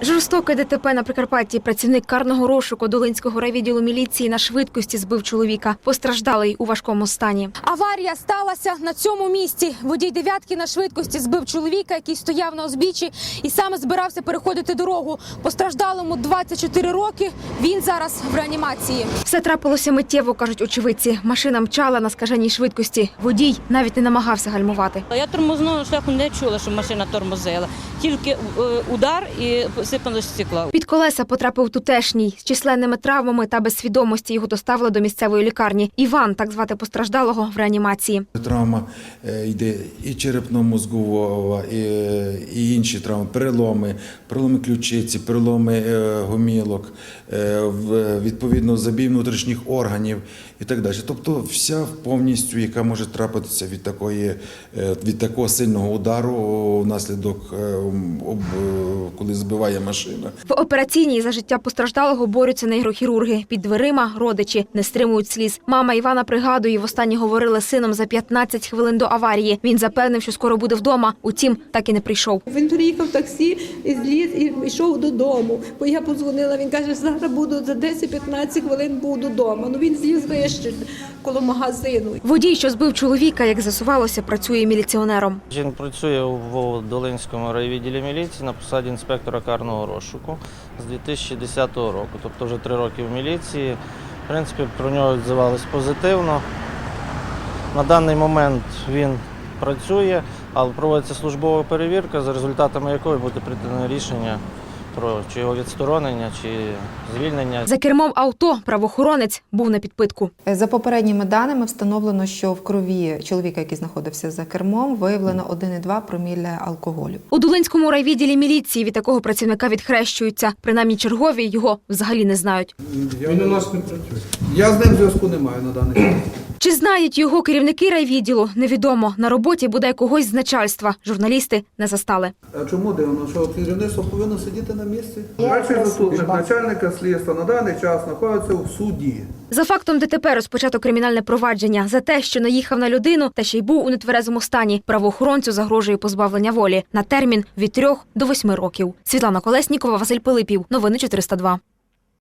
Жорстоке ДТП на Прикарпатті. Працівник карного розшуку Долинського райвідділу міліції на швидкості збив чоловіка. Постраждалий у важкому стані. Аварія сталася на цьому місці. Водій дев'ятки на швидкості збив чоловіка, який стояв на узбіччі і саме збирався переходити дорогу. Постраждалому 24 роки. Він зараз в реанімації. Все трапилося миттєво, кажуть очевидці. Машина мчала на скаженій швидкості. Водій навіть не намагався гальмувати. Я тормозного шляху не чула, що машина тормозила. Тільки е, удар і посипалось стекло. Під колеса потрапив тутешній з численними травмами та без свідомості. Його доставили до місцевої лікарні. Іван, так звати постраждалого, в реанімації. Травма е, йде і черепно-мозгового, і, і інші травми, переломи, переломи ключиці, переломи е, гомілок, е, відповідно забій внутрішніх органів і так далі. Тобто вся повністю, яка може трапитися від такої від такого сильного удару внаслідок об- коли збиває машина. В операційній за життя постраждалого борються нейрохірурги. Під дверима родичі не стримують сліз. Мама Івана пригадує, востаннє говорила з сином за 15 хвилин до аварії. Він запевнив, що скоро буде вдома. Утім, так і не прийшов. Він приїхав в таксі і зліз і йшов додому. Бо я подзвонила, він каже, зараз буду за 10-15 хвилин буду вдома. Ну він зліз вище коло магазину. Водій, що збив чоловіка, як з'ясувалося, працює міліціонером. Він працює у Долинському райвідділі міліції на посаді інспектора карного розшуку з 2010 року, тобто вже три роки в міліції. В принципі, про нього відзивались позитивно. На даний момент він працює, але проводиться службова перевірка, за результатами якої буде прийнято рішення про чи його відсторонення, чи звільнення. За кермом авто правоохоронець був на підпитку. За попередніми даними встановлено, що в крові чоловіка, який знаходився за кермом, виявлено 1,2 промілля алкоголю. У Долинському райвідділі міліції від такого працівника відхрещуються. Принаймні чергові його взагалі не знають. Він у нас не працює. Я з ним зв'язку не маю на даний час. Чи знають його керівники райвідділу? Невідомо. На роботі буде когось з начальства. Журналісти не застали. А чому дивно, що керівництво повинно сидіти на місці? Перший заступник начальника слідства на даний час знаходиться у суді. За фактом ДТП розпочато кримінальне провадження за те, що наїхав на людину та ще й був у нетверезому стані. Правоохоронцю загрожує позбавлення волі на термін від трьох до восьми років. Світлана Колеснікова, Василь Пилипів. Новини 402.